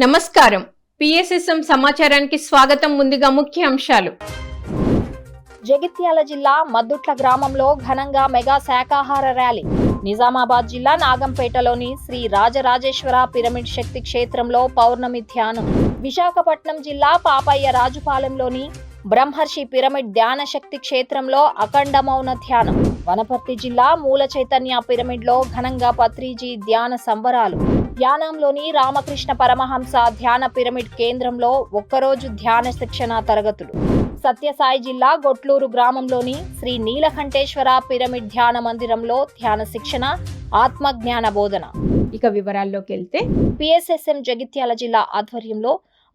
నమస్కారం. పిఎస్ఎస్ఎం సమాచారానికి స్వాగతం ముందుగా ముఖ్య అంశాలు. జగిత్యాల జిల్లా మద్దుట్ల గ్రామంలో ఘనంగా మెగా శాకాహార ర్యాలీ. నిజామాబాద్ జిల్లా నాగంపేటలోని శ్రీ రాజరాజేశ్వర పిరమిడ్ శక్తి క్షేత్రంలో పౌర్ణమి ధ్యానం. విశాఖపట్నం జిల్లా పాపయ్య రాజుపాలెంలోని బ్రహ్మర్షి పిరమిడ్ ధ్యాన శక్తి క్షేత్రంలో అఖండ మౌన ధ్యానం. వనపర్తి జిల్లా మూల చైతన్య పిరమిడ్లో ఘనంగా పత్రిజీ ధ్యాన సంబరాలు. ధ్యానంలోని రామకృష్ణ పరమహంస ధ్యాన పిరమిడ్ కేంద్రంలో ఒక్కరోజు ధ్యాన శిక్షణ తరగతులు. సత్యసాయి జిల్లా గొట్లూరు గ్రామంలోని శ్రీ నీలకంఠేశ్వర పిరమిడ్ ధ్యాన మందిరంలో ధ్యాన శిక్షణ ఆత్మజ్ఞాన బోధన. ఇక వివరాల్లోకి వెళ్తే పిఎస్ఎస్ఎం జగిత్యాల జిల్లా ఆధ్వర్యంలో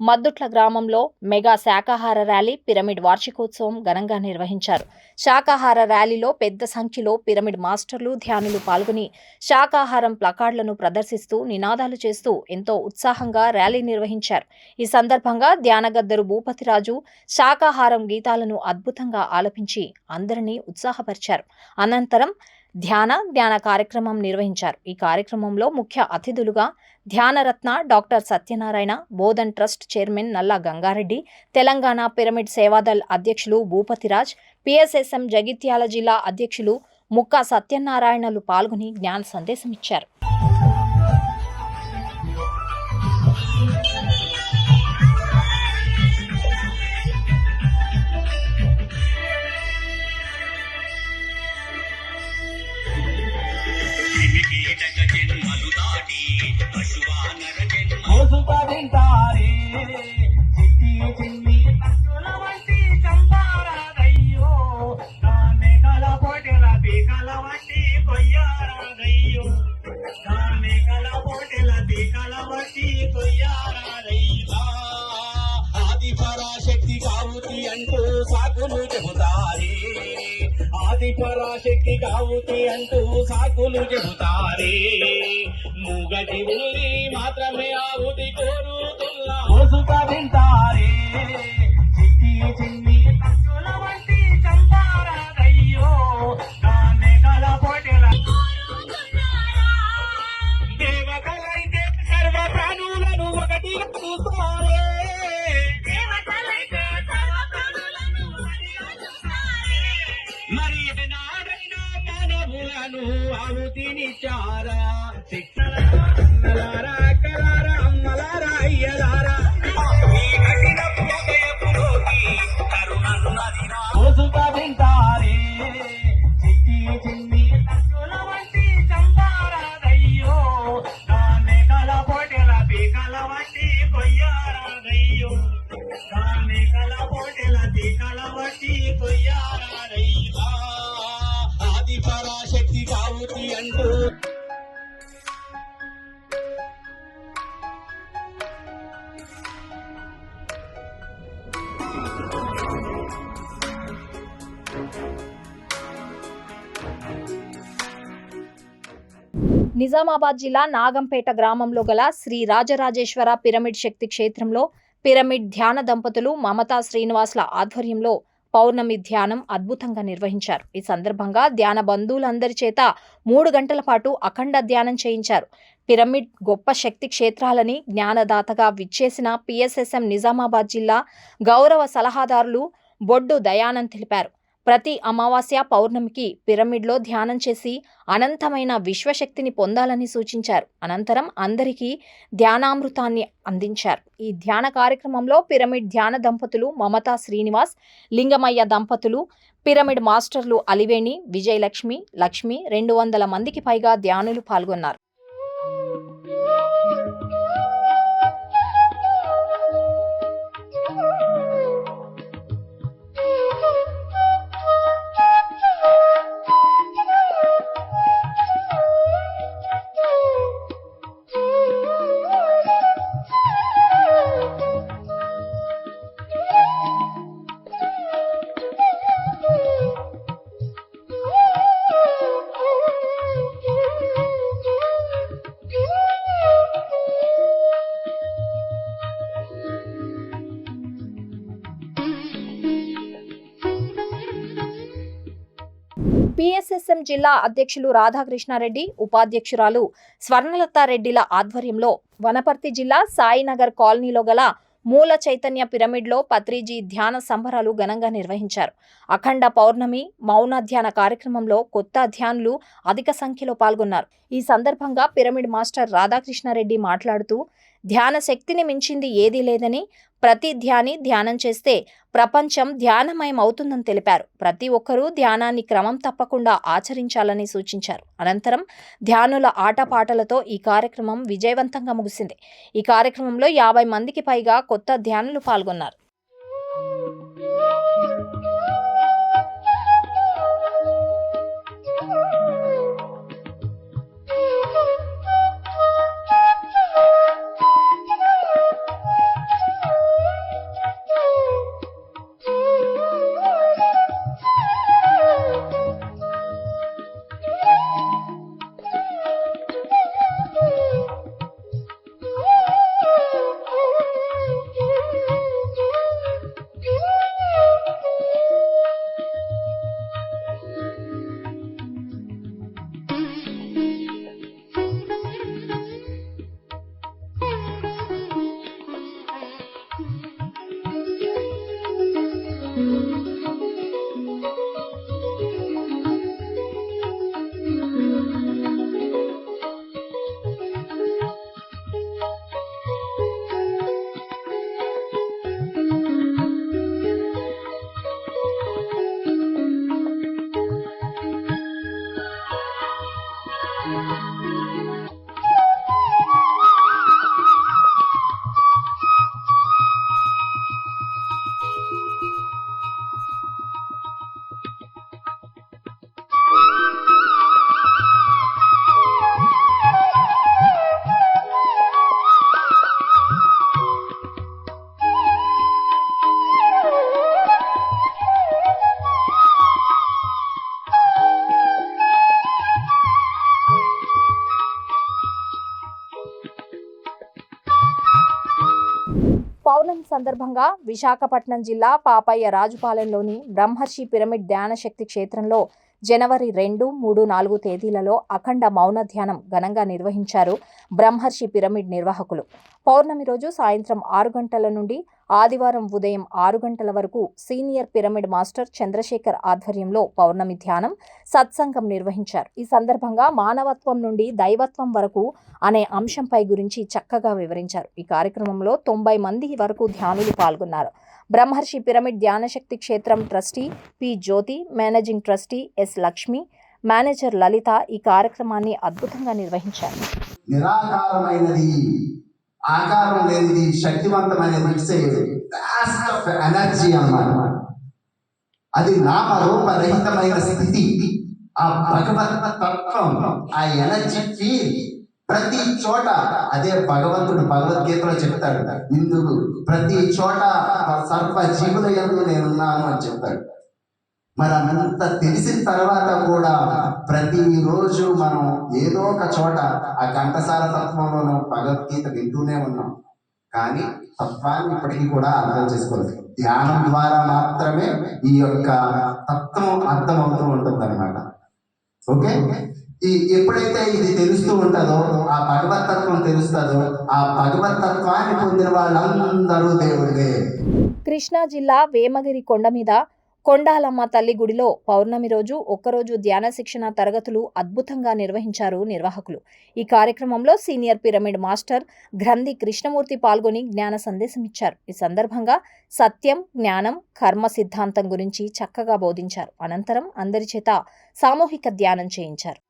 మద్దుట్ల గ్రామంలో మెగా శాకాహార ర్యాలీ పిరమిడ్ వార్షికోత్సవం ఘనంగా నిర్వహించారు. శాకాహార ర్యాలీలో పెద్ద సంఖ్యలో పిరమిడ్ మాస్టర్లు ధ్యానులు పాల్గొని శాకాహారం ప్లకార్డులను ప్రదర్శిస్తూ నినాదాలు చేస్తూ ఎంతో ఉత్సాహంగా ర్యాలీ నిర్వహించారు. ఈ సందర్భంగా ధ్యానగద్దరు భూపతిరాజు శాకాహారం గీతాలను అద్భుతంగా ఆలపించి అందరినీ ఉత్సాహపరిచారు. అనంతరం ధ్యాన ధ్యాన కార్యక్రమం నిర్వహించారు. ఈ కార్యక్రమంలో ముఖ్య అతిథులుగా Dhyanaratna doctor Satyanarayana Bodhan trust chairman Nalla Gangareddy Telangana pyramid Seva Dal అధ్యక్షులు భూపతిరాజ్ పిఎస్ఎస్ఎం జగిత్యాల జిల్లా అధ్యక్షులు ముక్కా సత్యనారాయణలు పాల్గొని జ్ఞాన సందేశం ఇచ్చారు பசுபடிந்தாரே சித்திய சின்னி పరాశక్తి కావుతి అంటూ సాకులు చెబుతారే. మూగ జీవుల్ని మాత్రమే ఆవుతి కోరుతున్నా. మోసుపడింటారే చిట్టి చిన్ని పశువుల వంటి చంపారాదయ్యో దాన్ని కల పొటెల దేవతలైతే సర్వ ప్రాణులను ఒకటిగా అంటూ. నిజామాబాద్ జిల్లా నాగంపేట గ్రామంలో గల శ్రీ రాజరాజేశ్వర పిరమిడ్ శక్తి క్షేత్రంలో పిరమిడ్ ధ్యాన దంపతులు మమతా శ్రీనివాసుల ఆధ్వర్యంలో పౌర్ణమి ధ్యానం అద్భుతంగా నిర్వహించారు. ఈ సందర్భంగా ధ్యాన బంధువులందరి చేత మూడు గంటల పాటు అఖండ ధ్యానం చేయించారు. పిరమిడ్ గొప్ప శక్తి క్షేత్రాలని జ్ఞానదాతగా విచ్చేసిన పిఎస్ఎస్ఎం నిజామాబాద్ జిల్లా గౌరవ సలహాదారులు బొడ్డు దయానంద్ తెలిపారు. ప్రతి అమావాస్య పౌర్ణమికి పిరమిడ్లో ధ్యానం చేసి అనంతమైన విశ్వశక్తిని పొందాలని సూచించారు. అనంతరం అందరికీ ధ్యానామృతాన్ని అందించారు. ఈ ధ్యాన కార్యక్రమంలో పిరమిడ్ ధ్యాన దంపతులు మమతా శ్రీనివాస్ లింగమయ్య దంపతులు పిరమిడ్ మాస్టర్లు అలివేణి విజయలక్ష్మి లక్ష్మి రెండు వందల మందికి పైగా ధ్యానులు పాల్గొన్నారు. జిల్లా అధ్యక్షులు రాధాకృష్ణారెడ్డి ఉపాధ్యక్షురాలు స్వర్ణలతారెడ్డిల ఆధ్వర్యంలో వనపర్తి జిల్లా సాయినగర్ కాలనీలో గల మూల చైతన్య పిరమిడ్లో పత్రిజీ ధ్యాన సంబరాలు ఘనంగా నిర్వహించారు. అఖండ పౌర్ణమి మౌన ధ్యాన కార్యక్రమంలో కొత్త ధ్యానులు అధిక సంఖ్యలో పాల్గొన్నారు. ఈ సందర్భంగా పిరమిడ్ మాస్టర్ రాధాకృష్ణారెడ్డి మాట్లాడుతూ ధ్యాన శక్తిని మించింది ఏదీ లేదని ప్రతి ధ్యాని ధ్యానం చేస్తే ప్రపంచం ధ్యానమయం అవుతుందని తెలిపారు. ప్రతి ఒక్కరూ ధ్యానాన్ని క్రమం తప్పకుండా ఆచరించాలని సూచించారు. అనంతరం ధ్యానుల ఆటపాటలతో ఈ కార్యక్రమం విజయవంతంగా ముగిసింది. ఈ కార్యక్రమంలో యాభై మందికి పైగా కొత్త ధ్యానులు పాల్గొన్నారు. పౌర్ణమి సందర్భంగా విశాఖపట్నం జిల్లా పాపయ్య రాజుపాలెంలోని బ్రహ్మర్షి పిరమిడ్ ధ్యాన శక్తి క్షేత్రంలో జనవరి రెండు మూడు నాలుగు తేదీలలో అఖండ మౌన ధ్యానం ఘనంగా నిర్వహించారు బ్రహ్మర్షి పిరమిడ్ నిర్వాహకులు. పౌర్ణమి రోజు సాయంత్రం ఆరు గంటల నుండి ఆదివారం ఉదయం ఆరు గంటల వరకు సీనియర్ పిరమిడ్ మాస్టర్ చంద్రశేఖర్ ఆధ్వర్యంలో పౌర్ణమి ధ్యానం సత్సంగం నిర్వహించారు. ఈ సందర్భంగా మానవత్వం నుండి దైవత్వం వరకు అనే అంశంపై గురించి చక్కగా వివరించారు. ఈ కార్యక్రమంలో తొంభై మంది వరకు ధ్యానులు పాల్గొన్నారు. బ్రహ్మర్షి పిరమిడ్ ధ్యానశక్తి క్షేత్రం trustee P Jyothi managing trustee S Lakshmi manager Lalitha ఈ కార్యక్రమాన్ని అద్భుతంగా నిర్వహించారు. నిరాకారమైనది ఆకారం లేనిది శక్తివంతమైనది ఇట్స్ వ్యాస్ట్ ఆఫ్ ఎనర్జీ అన్నమాట. అది నామరూపరహితమైన స్థితి ఆ భగవత్ తత్వం ఆ ఎనర్జీ ఫీల్ ప్రతి చోట అదే భగవంతుడు భగవద్గీతలో చెప్తాడు. ఇందుకు ప్రతి చోట సర్వ జీవుల నేను నేనున్నాను అని చెప్తాడు. మరి అంత తెలిసిన తర్వాత కూడా ప్రతిరోజు మనం ఏదో ఒక చోట ఆ ఘంటసాల తత్వంలోనూ భగవద్గీత వింటూనే ఉన్నాం. కానీ తత్వాన్ని ఇప్పటికీ కూడా అర్థం చేసుకోలేదు. ధ్యానం ద్వారా మాత్రమే ఈ యొక్క తత్వం అర్థమవుతూ ఉంటుంది అనమాట ఓకే? ఈ ఎప్పుడైతే ఇది తెలుస్తూ ఉంటుందో ఆ భగవతత్వం తెలుస్తుందో ఆ భగవతత్వాన్ని పొందిన వాళ్ళందరూ దేవుడే కృష్ణా జిల్లా వేమగిరి కొండ మీద కొండాలమ్మ తల్లి గుడిలో పౌర్ణమి రోజు ఒక్కరోజు ధ్యాన శిక్షణ తరగతులు అద్భుతంగా నిర్వహించారు నిర్వాహకులు. ఈ కార్యక్రమంలో సీనియర్ పిరమిడ్ మాస్టర్ గ్రంథి కృష్ణమూర్తి పాల్గొని జ్ఞాన సందేశం ఇచ్చారు. ఈ సందర్భంగా సత్యం జ్ఞానం కర్మ సిద్ధాంతం గురించి చక్కగా బోధించారు. అనంతరం అందరి చేత సామూహిక ధ్యానం చేయించారు.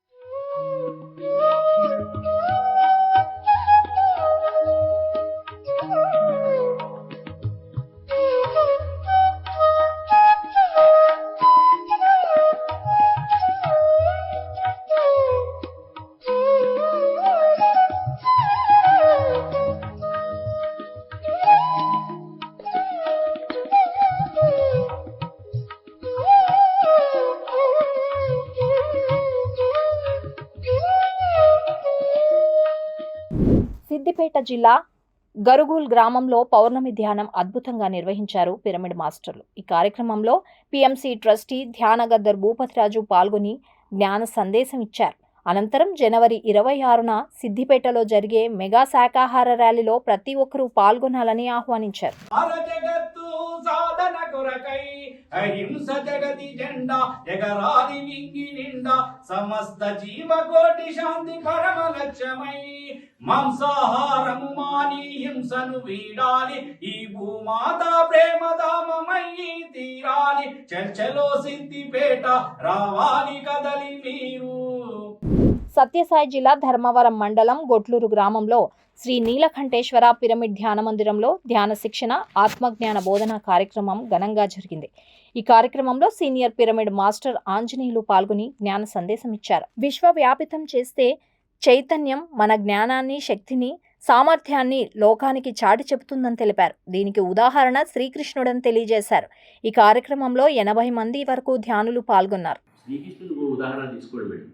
జిల్లా గరుగుల్ గ్రామంలో పౌర్ణమి ధ్యానం అద్భుతంగా నిర్వహించారు పిరమిడ్ మాస్టర్లు. ఈ కార్యక్రమంలో పిఎంసి ట్రస్టీ ధ్యానగద్దర్ భూపతిరాజు పాల్గొని జ్ఞాన సందేశం ఇచ్చారు. అనంతరం జనవరి ఇరవై ఆరున సిద్దిపేటలో జరిగే మెగా శాకాహార ర్యాలీలో ప్రతి ఒక్కరూ పాల్గొనాలని ఆహ్వానించారు. సాధన కొరకై అహింస జగతి జెండా ఎగరాది వింగి నిండా సమస్త జీవకోటి శాంతి పరమ లక్ష్యమై మాంసాహారము మాని హింసను వీడాలి ఈ భూమాత ప్రేమధామమై తీరాలి చర్చలో సిద్దిపేట రావాలి కదలి మీరు. సత్యసాయి జిల్లా ధర్మవరం మండలం గొట్లూరు గ్రామంలో శ్రీ నీలకంఠేశ్వర పిరమిడ్ ధ్యాన మందిరంలో ధ్యాన శిక్షణ ఆత్మజ్ఞాన బోధన కార్యక్రమం ఘనంగా జరిగింది. ఈ కార్యక్రమంలో సీనియర్ పిరమిడ్ మాస్టర్ ఆంజనేయులు పాల్గొని జ్ఞాన సందేశం ఇచ్చారు. విశ్వవ్యాపితం చేస్తే చైతన్యం మన జ్ఞానాన్ని శక్తిని సామర్థ్యాన్ని లోకానికి చాటి చెబుతుందని తెలిపారు. దీనికి ఉదాహరణ శ్రీకృష్ణుడని తెలియజేశారు. ఈ కార్యక్రమంలో ఎనభై మంది వరకు ధ్యానులు పాల్గొన్నారు. శ్రీకృష్ణుడు ఉదాహరణ తీసుకోండి మేడం.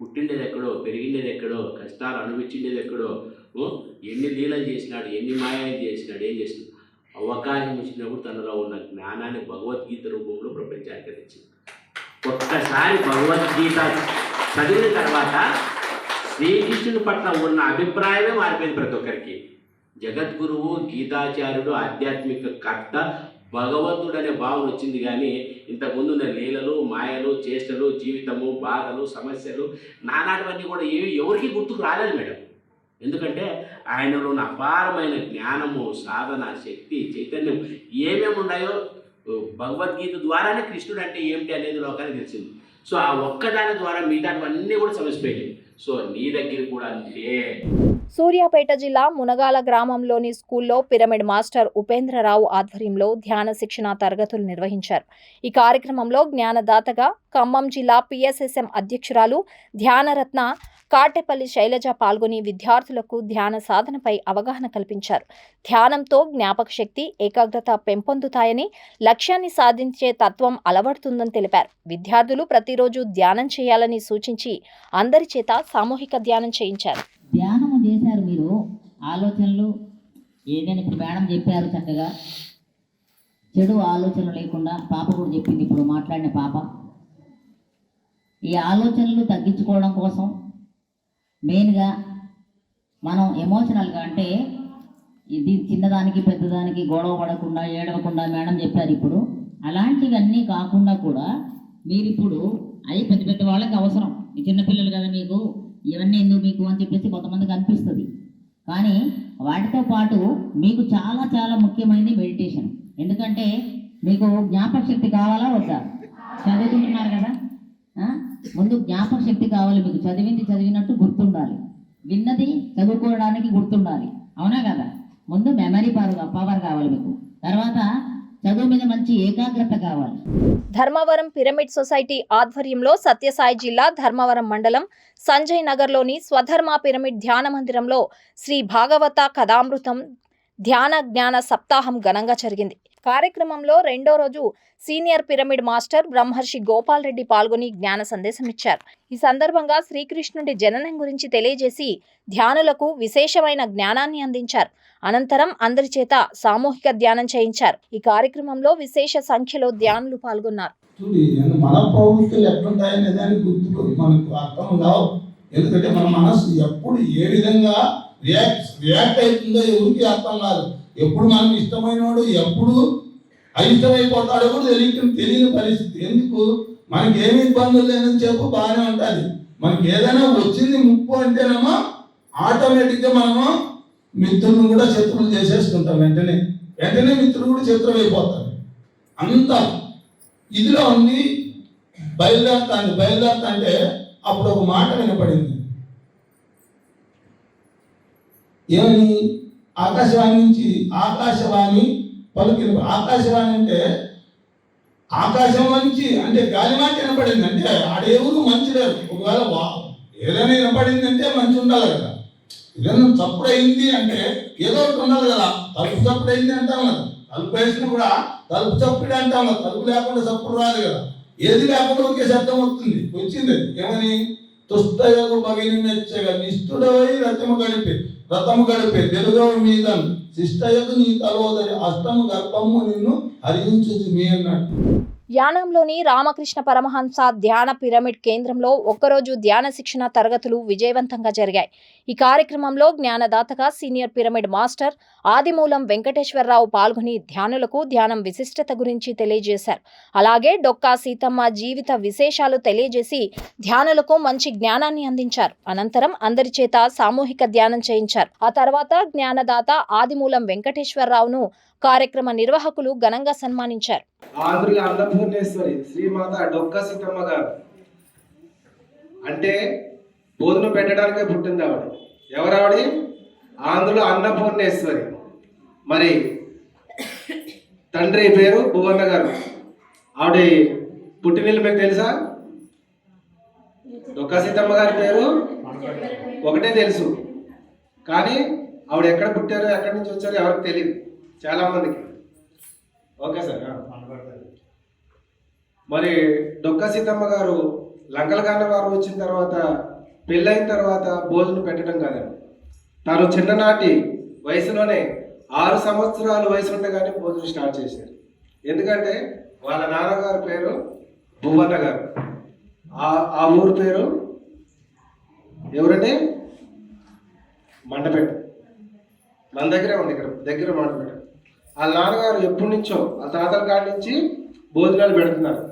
పుట్టిండేది ఎక్కడో పెరిగిండేది ఎక్కడో కష్టాలు అనుభవించిండేది ఎక్కడో ఓ, ఎన్ని లీలలు చేసినాడు ఎన్ని మాయాలు చేసినాడు ఏం చేసినాడు? అవకాశం ఇచ్చినప్పుడు తనలో ఉన్న జ్ఞానాన్ని భగవద్గీత రూపంలో ప్రపంచానికి తెచ్చింది. ఒక్కసారి భగవద్గీత చదివిన తర్వాత శ్రీకృష్ణుని పట్ల ఉన్న అభిప్రాయమే మారిపోయింది ప్రతి ఒక్కరికి. జగద్గురువు గీతాచార్యుడు ఆధ్యాత్మిక కర్త భగవంతుడు అనే భావన వచ్చింది కానీ ఇంతకుముందు ఉన్న లీలలు మాయలు చేష్టలు జీవితము బాధలు సమస్యలు నానాటివన్నీ కూడా ఏవి ఎవరికి గుర్తుకు రాలేదు మేడం. ఎందుకంటే ఆయనలో ఉన్న అపారమైన జ్ఞానము సాధన శక్తి చైతన్యం ఏమేమి ఉన్నాయో భగవద్గీత ద్వారానే కృష్ణుడు అంటే ఏమిటి అనేది లోకానికి తెలిసింది. సో ఆ ఒక్కదాని ద్వారా మిగతావన్నీ కూడా సమసిపోయాయి సో నీ దగ్గర కూడా అంతే. సూర్యాపేట జిల్లా మునగాల గ్రామంలోని స్కూల్లో పిరమిడ్ మాస్టర్ ఉపేంద్రరావు ఆధ్వర్యంలో ధ్యాన శిక్షణ తరగతులు నిర్వహించారు. ఈ కార్యక్రమంలో జ్ఞానదాతగా ఖమ్మం జిల్లా పిఎస్ఎస్ఎం అధ్యక్షురాలు ధ్యానరత్న కాటెపల్లి శైలజ పాల్గొని విద్యార్థులకు ధ్యాన సాధనపై అవగాహన కల్పించారు. ధ్యానంతో జ్ఞాపక శక్తి ఏకాగ్రత పెంపొందుతాయని లక్ష్యాన్ని సాధించే తత్వం అలవడుతుందని తెలిపారు. విద్యార్థులు ప్రతిరోజు ధ్యానం చేయాలని సూచించి అందరి చేత సామూహిక ధ్యానం చేయించారు. ధ్యానము చేశారు మీరు? ఆలోచనలు ఏదైనా ఇప్పుడు మేడం చెప్పారు చక్కగా. చెడు ఆలోచనలు లేకుండా పాప కూడా చెప్పింది ఇప్పుడు మాట్లాడిన పాప. ఈ ఆలోచనలు తగ్గించుకోవడం కోసం మెయిన్గా మనం ఎమోషనల్గా అంటే ఇది చిన్నదానికి పెద్దదానికి గొడవ పడకుండా ఏడవకుండా మేడం చెప్పారు ఇప్పుడు. అలాంటివన్నీ కాకుండా కూడా మీరు ఇప్పుడు అవి పెద్ద పెద్ద వాళ్ళకి అవసరం. మీ చిన్నపిల్లలు కదా మీకు. ఇవన్నీ ఎందుకు మీకు అని చెప్పేసి కొంతమందికి అనిపిస్తుంది. కానీ వాటితో పాటు మీకు చాలా చాలా ముఖ్యమైనది మెడిటేషన్ ఎందుకంటే మీకు జ్ఞాపక శక్తి కావాలా వద్దా? చదువుకుంటున్నారు కదా? ముందు జ్ఞాపక శక్తి కావాలి మీకు. చదివింది చదివినట్టు గుర్తుండాలి. విన్నది చదువుకోవడానికి గుర్తుండాలి. అవునా కదా? ముందు మెమరీ పవర్ పవర్ కావాలి మీకు. తర్వాత చదువు మీద మంచి ఏకాగ్రత కావాలి. ధర్మవరం పిరమిడ్ సొసైటీ ఆధ్వర్యంలో సత్యసాయి జిల్లా ధర్మవరం మండలం సంజయ్ నగర్లోని స్వధర్మ పిరమిడ్ ధ్యాన మందిరంలో శ్రీ భాగవత కథామృతం ధ్యాన జ్ఞాన సప్తాహం ఘనంగా జరిగింది. కార్యక్రమంలో రెండో రోజు సీనియర్ పిరమిడ్ మాస్టర్ బ్రహ్మర్షి గోపాల్ రెడ్డి పాల్గొని జ్ఞాన సందేశం ఇచ్చారు. ఈ సందర్భంగా శ్రీకృష్ణుడి జననం గురించి తెలియజేసి ధ్యానులకు విశేషమైన జ్ఞానాన్ని అందించారు. అనంతరం అందరి చేత సామూహిక ధ్యానం చేయించారు. ఈ కార్యక్రమంలో విశేష సంఖ్యలో ధ్యానులు పాల్గొన్నారు. మన ప్రవృత్తులు ఎట్లుంటాయనే దానికి గుర్తుకు మనకు అర్థం కావు. ఎందుకంటే మన మనసు ఎప్పుడు ఏ విధంగా రియాక్ట్ రియాక్ట్ అవుతుందో ఎవరికి అర్థం కాదు. ఎప్పుడు మనకి ఇష్టమైన వాడు ఎప్పుడు అయిష్టమైపోతాడో కూడా తెలియటం తెలియని పరిస్థితి. ఎందుకు? మనకి ఏమి ఇబ్బందులు లేదని చెప్పు బాగానే ఉంటుంది. మనకి ఏదైనా వచ్చింది ముప్పు అంటేనేమో ఆటోమేటిక్గా మనము మిత్రులను కూడా శత్రువులు చేసేసుకుంటాం వెంటనే. వెంటనే మిత్రులు కూడా శత్రువు అయిపోతారు. అంత ఇదిలో ఉంది బయలుదేరుతాను బయలుదేరుతా అంటే అప్పుడు ఒక మాట వినపడింది. ఏమని? ఆకాశవాణి నుంచి ఆకాశవాణి పలుకిన ఆకాశవాణి అంటే ఆకాశం నుంచి అంటే గాలి మాట వినపడింది అంటే ఆడేవురు మంచి లేరు. ఒకవేళ ఏదైనా వినపడింది అంటే మంచి ఉండాలి కదా. ఏదైనా చప్పుడు అయింది అంటే ఏదో ఒకటి ఉండాలి కదా. తలుపు తప్పుడు అయింది అంటాం కదా తలుపు వేసిన కూడా తలుపు చప్పుడు అంటాం కదా తలుపు లేకుండా చప్పుడు రాదు కదా. ఏది లేకుండా ఒకే శబ్దం వస్తుంది. వచ్చింది. ఏమని? దుష్టయగు మగిని మెచ్చగా నిష్ఠుడవై రథము గడిపే రథము గడిపే తెలుగవు మీద శిష్టయకు నీ తలోదరి అష్టము గర్భము నిన్ను హరించుది మీ అన్నాడు యానంలోని రామకృష్ణ పరమహంస ధ్యాన పిరమిడ్ కేంద్రంలో ఒక్కరోజు ధ్యాన శిక్షణ తరగతులు విజయవంతంగా జరిగాయి. ఈ కార్యక్రమంలో జ్ఞానదాతగా senior pyramid master Adimulam Venkateswararao పాల్గొని ధ్యానులకు ధ్యానం విశిష్టత గురించి తెలియజేశారు. అలాగే డొక్కా సీతమ్మ జీవిత విశేషాలు తెలియజేసి ధ్యానులకు మంచి జ్ఞానాన్ని అందించారు. అనంతరం అందరి చేత సామూహిక ధ్యానం చేయించారు. ఆ తర్వాత జ్ఞానదాత ఆదిమూలం వెంకటేశ్వరరావును కార్యక్రమ నిర్వాహకులు ఘనంగా సన్మానించారు. ఆంధ్రుల అన్నపూర్ణేశ్వరి శ్రీమాత డొక్క సీతమ్మ గారు. అంటే భోజనం పెట్టడానికే పుట్టింది ఆవిడ. ఎవరు ఆవిడ అన్నపూర్ణేశ్వరి. మరి తండ్రి పేరు భువన్న గారు. ఆవిడ పుట్టినీళ్ళు మీకు తెలుసా? డొక్క సీతమ్మ గారి పేరు? ఒకటే తెలుసు. కానీ ఆవిడ ఎక్కడ పుట్టారో ఎక్కడి నుంచి వచ్చారో ఎవరికి తెలియదు చాలా మందికి. ఓకే సార్ మరి డొక్కా సీతమ్మ గారు లంకల గారు వచ్చిన తర్వాత పెళ్ళైన తర్వాత భోజనం పెట్టడం కాదండి తాను చిన్ననాటి వయసులోనే ఆరు సంవత్సరాల వయసు ఉండగానే భోజనం స్టార్ట్ చేశారు. ఎందుకంటే వాళ్ళ నాన్నగారి పేరు భువన్న గారు. ఆ ఆ ఊరు పేరు ఎవరంటే మండపేట. మన దగ్గరే ఉంది ఇక్కడ దగ్గర మండపేట. వాళ్ళ నాన్నగారు ఎప్పటి నుంచో ఆ తాతల కాడి నుంచి భోజనాలు పెడుతున్నారు.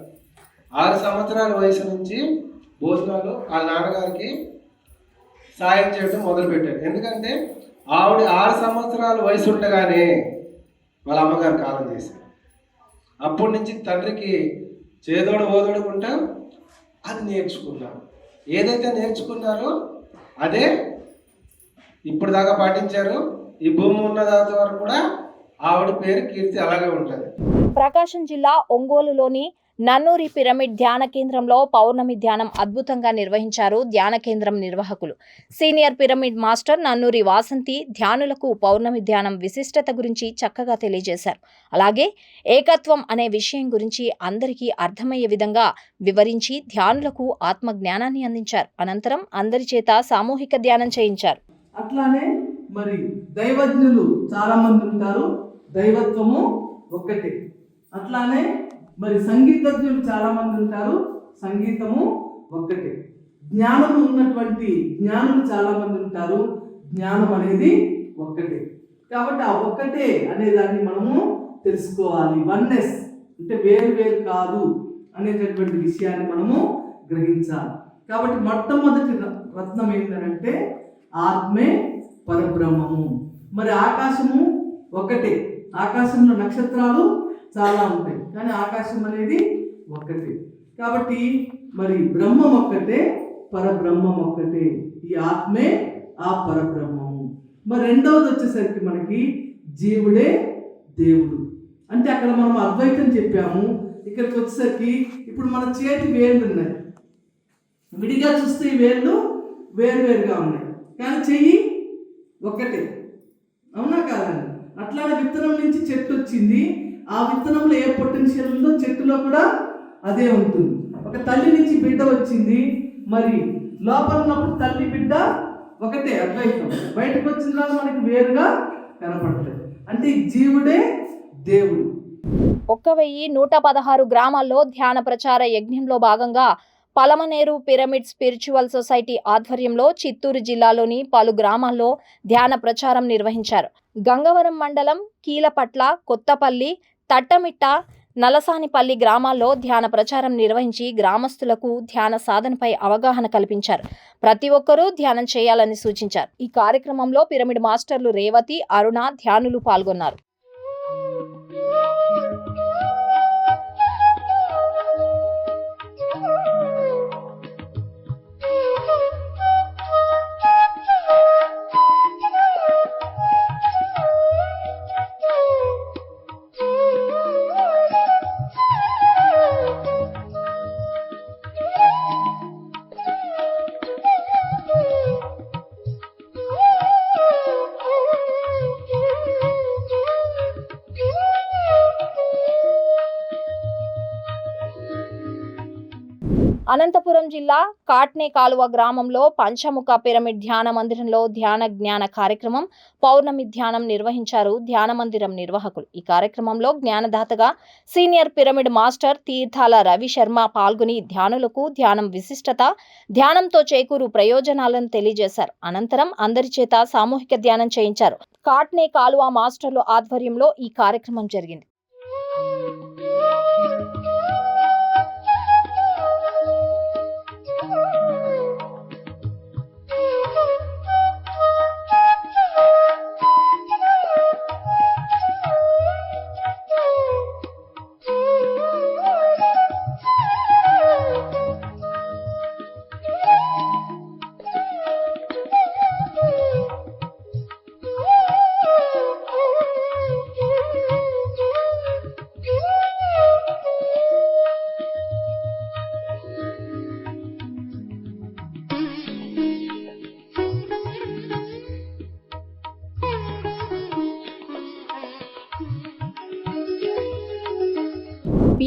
ఆరు సంవత్సరాల వయసు నుంచి భోజనాలు వాళ్ళ నాన్నగారికి సాయం చేయడం మొదలుపెట్టారు. ఎందుకంటే ఆవిడ ఆరు సంవత్సరాల వయసు ఉండగానే వాళ్ళ అమ్మగారు కాలం చేశారు. అప్పటి నుంచి తండ్రికి చేదోడు ఓదోడుకుంటా అది నేర్చుకున్నారు. ఏదైతే నేర్చుకున్నారో అదే ఇప్పుడు దాకా పాటించారు. ఈ భూమి ఉన్న దాత వరకు కూడా ఆవిడ పేరు కీర్తి అలాగే ఉంటుంది. ప్రకాశం జిల్లా ఒంగోలులోని నన్నూరి పిరమిడ్ ధ్యాన కేంద్రంలో పౌర్ణమి ధ్యానం అద్భుతంగా నిర్వహించారు ధ్యాన కేంద్రం నిర్వాహకులు. Senior pyramid master Nannuri Vasanthi ధ్యానులకు పౌర్ణమి ధ్యానం విశిష్టత గురించి చక్కగా తెలియజేశారు. అలాగే ఏకత్వం అనే విషయం గురించి అందరికీ అర్థమయ్యే విధంగా వివరించి ధ్యానులకు ఆత్మ జ్ఞానాన్ని అందించారు. అనంతరం అందరి చేత సామూహిక ధ్యానం చేయించారు. అట్లానే మరి దైవజ్ఞులు చాలా మంది ఉంటారు. దైవత్వము ఒక్కటే. అట్లానే మరి సంగీతజ్ఞులు చాలామంది ఉంటారు. సంగీతము ఒక్కటే. జ్ఞానము ఉన్నటువంటి జ్ఞానులు చాలామంది ఉంటారు. జ్ఞానం అనేది ఒక్కటే. కాబట్టి ఆ ఒక్కటే అనే దాన్ని మనము తెలుసుకోవాలి. వన్నెస్ అంటే వేరు వేరు కాదు అనేటటువంటి విషయాన్ని మనము గ్రహించాలి. కాబట్టి మొట్టమొదటి రత్నం ఏంటంటే ఆత్మే పరబ్రహ్మము. మరి ఆకాశము ఒకటే ఆకాశంలో నక్షత్రాలు చాలా ఉంటాయి. కానీ ఆకాశం అనేది ఒక్కటే. కాబట్టి మరి బ్రహ్మం ఒక్కటే పరబ్రహ్మం ఒక్కటే. ఈ ఆత్మే ఆ పరబ్రహ్మము మరి రెండవది వచ్చేసరికి మనకి జీవుడే దేవుడు. అంటే అక్కడ మనం అద్వైతం చెప్పాము. ఇక్కడికి వచ్చేసరికి ఇప్పుడు మన చేతి వేళ్ళు ఉన్నాయి. విడిగా చూస్తే ఈ వేళ్ళు వేరువేరుగా ఉన్నాయి. కానీ చెయ్యి ఒక్కటే. అవునా కాదండి అట్లానే విత్తనం నుంచి చెట్టు వచ్చింది. ఆ విత్తనంలో ఏ పొటెన్షియల్ ఉందో చెట్టులో కూడా అదే ఉంటుంది. ఒక తల్లి నుంచి బిడ్డ వచ్చింది మరి లోపల ఉన్నప్పుడు తల్లి బిడ్డ ఒకటే అద్వైతం. బయటకు వచ్చిన తర్వాత మనకి వేరుగా కనపడతాయి అంటే జీవుడే దేవుడు. ఒక్క వెయ్యి నూట పదహారు గ్రామాల్లో ధ్యాన ప్రచార యజ్ఞంలో భాగంగా పలమనేరు పిరమిడ్ స్పిరిచువల్ సొసైటీ ఆధ్వర్యంలో చిత్తూరు జిల్లాలోని పలు గ్రామాల్లో ధ్యాన ప్రచారం నిర్వహించారు. గంగవరం మండలం కీలపట్ల కొత్తపల్లి తట్టమిట్ట నలసానిపల్లి గ్రామాల్లో ధ్యాన ప్రచారం నిర్వహించి గ్రామస్తులకు ధ్యాన సాధనపై అవగాహన కల్పించారు. ప్రతి ఒక్కరూ ధ్యానం చేయాలని సూచించారు. ఈ కార్యక్రమంలో పిరమిడ్ మాస్టర్లు రేవతి అరుణ ధ్యానులు పాల్గొన్నారు. అనంతపురం జిల్లా కాట్నే కాలువ గ్రామంలో పంచముఖ పిరమిడ్ ధ్యాన మందిరంలో ధ్యాన జ్ఞాన కార్యక్రమం పౌర్ణమి ధ్యానం నిర్వహించారు ధ్యాన మందిరం నిర్వాహకులు. ఈ కార్యక్రమంలో జ్ఞానదాతగా senior pyramid master Theerthala Ravi Sharma పాల్గొని ధ్యానులకు ధ్యానం విశిష్టత ధ్యానంతో చేకూరు ప్రయోజనాలను తెలియజేశారు. అనంతరం అందరి చేత సామూహిక ధ్యానం చేయించారు. కాట్నే కాలువ మాస్టర్ల ఆధ్వర్యంలో ఈ కార్యక్రమం జరిగింది.